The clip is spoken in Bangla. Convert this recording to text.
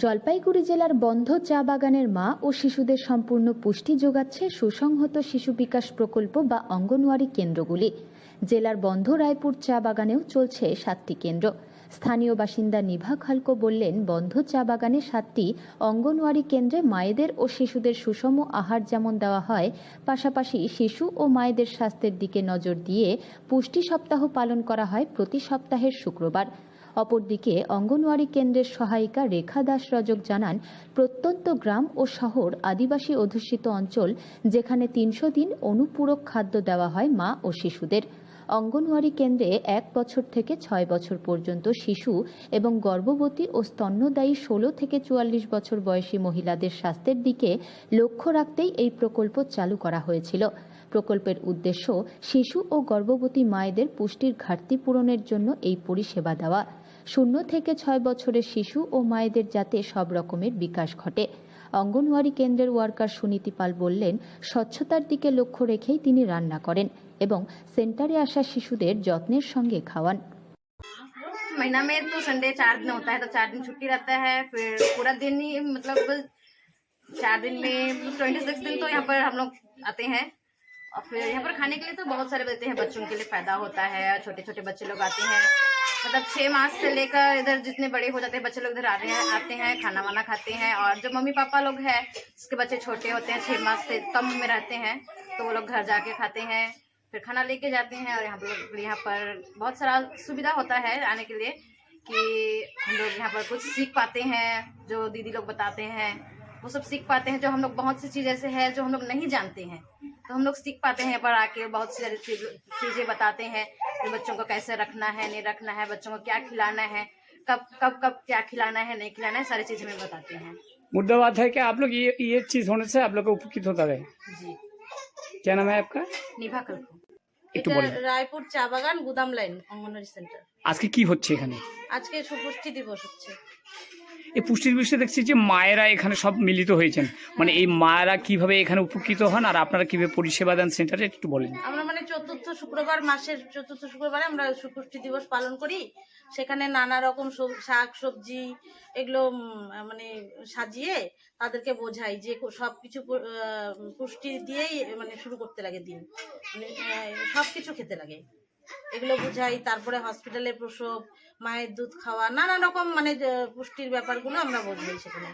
জলপাইগুড়ি জেলার বন্ধ চা বাগানের মা ও শিশুদের সম্পূর্ণ পুষ্টি যোগাচ্ছে সুসংহত শিশু বিকাশ প্রকল্প বা অঙ্গনওয়াড়ি কেন্দ্রগুলি। জেলার বন্ধ রায়পুর চা বাগানেও চলছে সাতটি কেন্দ্র। স্থানীয় বাসিন্দা নিভা খালকো বললেন, বন্ধ চা বাগানে সাতটি অঙ্গনওয়াড়ি কেন্দ্রে মায়েদের ও শিশুদের সুষম আহার যেমন দেওয়া হয়, পাশাপাশি শিশু ও মায়েদের স্বাস্থ্যের দিকে নজর দিয়ে পুষ্টি সপ্তাহ পালন করা হয় প্রতি সপ্তাহের শুক্রবার। অপরদিকে অঙ্গনওয়াড়ি কেন্দ্রের সহায়িকা রেখা দাস রজক জানান, প্রত্যন্ত গ্রাম ও শহর আদিবাসী অধ্যুষিত অঞ্চল যেখানে তিনশো দিন অনুপূরক খাদ্য দেওয়া হয় মা ও শিশুদের। অঙ্গনওয়াড়ি কেন্দ্রে এক বছর থেকে ছয় বছর পর্যন্ত শিশু এবং গর্ভবতী ও স্তন্যদায়ী ষোলো থেকে চুয়াল্লিশ বছর বয়সী মহিলাদের স্বাস্থ্যের দিকে লক্ষ্য রাখতেই এই প্রকল্প চালু করা হয়েছিল। প্রকল্পের উদ্দেশ্য শিশু ও গর্ভবতী মায়েদের পুষ্টির ঘাটতি পূরণের জন্য এই পরিষেবা দেওয়া। শূন্য থেকে ছয় বছরের শিশু ও মায়েদের যাতে সব রকমের বিকাশ ঘটে অঙ্গনওয়াড়ি কেন্দ্রের ওয়ার্কার সুনীতি পাল বললেন স্বচ্ছতার দিকে লক্ষ্য রেখেই তিনি রান্না করেন এবং সেন্টারে আসা শিশুদের যত্নের সঙ্গে খাওয়ান महीना में तो संडे चार दिन होता है तो चार दिन छुट्टी रहता है फिर पूरा दिन ही मतलब चार दिन में ट्वेंटी सिक्स दिन तो यहाँ पर हम लोग आते हैं और फिर यहाँ पर खाने के लिए तो बहुत सारे देते हैं बच्चों के लिए फायदा होता है छोटे छोटे बच्चे लोग आते हैं मतलब छह मास से लेकर इधर जितने बड़े हो जाते हैं, बच्चे लोग इधर आ रहे हैं, आते हैं खाना वाना खाते हैं और जो मम्मी पापा लोग हैं उसके बच्चे छोटे होते हैं, छह मास से कम में रहते हैं तो वो लोग घर जाके खाते हैं, फिर खाना लेके जाते हैं और यहाँ पर यहाँ पर बहुत सारा सुविधा होता है आने के लिए कि हम लोग यहाँ पर कुछ सीख पाते हैं, जो दीदी लोग बताते हैं, वो सब सीख पाते हैं, जो हम लोग बहुत सी चीज़ ऐसे है जो हम लोग नहीं जानते हैं तो हम लोग सीख पाते हैं यहाँ पर आके बहुत चीज़- चीज़ें बताते हैं कि बच्चों को कैसे रखना है नहीं रखना है बच्चों को क्या खिलाना है कब कब कब क्या खिलाना है नहीं खिलाना है सारी चीज़ हमें बताते हैं मुद्दा बात है कि आप लोग ये ये चीज होने से आप लोग को उपकृत होता रहे जी क्या नाम है आपका নিভা কল্প একটু এটা বলেন রায়পুর চা বাগান গুদাম লাইন অঙ্গনওয়াড়ি সেন্টার আজকে কি হচ্ছে এখানে আজকে সুপুষ্টি দিবস হচ্ছে এই পুষ্টির বিষয়ে দেখছি যে মায়েরা এখানে সব মিলিত হয়েছেন। মানে এই মায়েরা কীভাবে এখানে উপকৃত হন আর আপনারা কীভাবে পরিষেবা দেন সেন্টারে একটু বলেন। আমরা মানে চতুর্থ শুক্রবার মাসের চতুর্থ শুক্রবারে আমরা সুপুষ্টি দিবস পালন করি। সেখানে নানা রকম শাক, সবজি এগুলো মানে সাজিয়ে তাদেরকে বোঝাই যে সব কিছু পুষ্টি দিয়েই মানে শুরু করতে লাগে দিন। মানে সব কিছু খেতে লাগে। এগুলো বুঝাই, তারপরে হসপিটালে প্রসব, মায়ের দুধ খাওয়া নানা রকম মানে পুষ্টির ব্যাপারগুলো আমরা বোঝাই সেখানে।